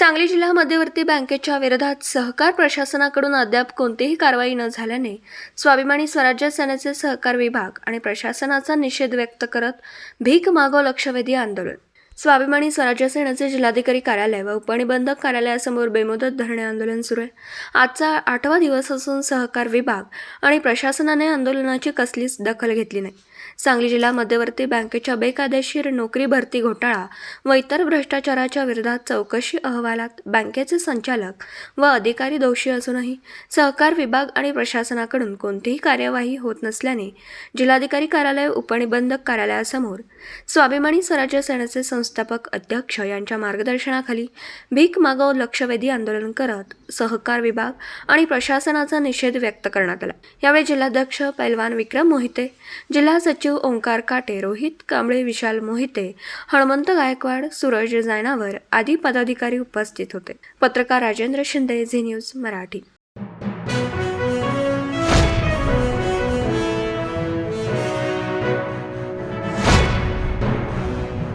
सांगली जिल्हा मध्यवर्ती बँकेच्या विरोधात सहकार प्रशासनाकडून अद्याप कोणतीही कारवाई न झाल्याने स्वाभिमानी स्वराज्य सेनेचे सहकार विभाग आणि प्रशासनाचा निषेध व्यक्त करत भीक मागो लक्षवेधी आंदोलन. स्वाभिमानी स्वराज्य सेनेचे जिल्हाधिकारी कार्यालय व उपनिबंधक कार्यालयासमोर बेमुदत धरणे आंदोलन सुरू आहे. आजचा आठवा दिवस असून सहकार विभाग आणि प्रशासनाने आंदोलनाची कसलीच दखल घेतली नाही. सांगली जिल्हा मध्यवर्ती बँकेच्या बेकायदेशीर नोकरी भरती घोटाळा व इतर भ्रष्टाचाराच्या विरोधात चौकशी अहवालात बँकेचे संचालक व अधिकारी दोषी असूनही सहकार विभाग आणि प्रशासनाकडून कोणतीही कार्यवाही होत नसल्याने जिल्हाधिकारी कार्यालय उपनिबंधक कार्यालयासमोर स्वाभिमानी स्वराज्य सेनेचे संस्थापक अध्यक्ष यांच्या मार्गदर्शनाखाली भीक मागव लक्षवेधी आंदोलन करत सहकार विभाग आणि प्रशासनाचा निषेध व्यक्त करण्यात आला. यावेळी जिल्हाध्यक्ष पैलवान विक्रम मोहिते जिल्हा सचिव ओंकार काटे रोहित कांबळे विशाल मोहिते हणमंत गायकवाड सूरज जायनावर आदी पदाधिकारी उपस्थित होते. पत्रकार राजेंद्र शिंदे झी न्यूज मराठी.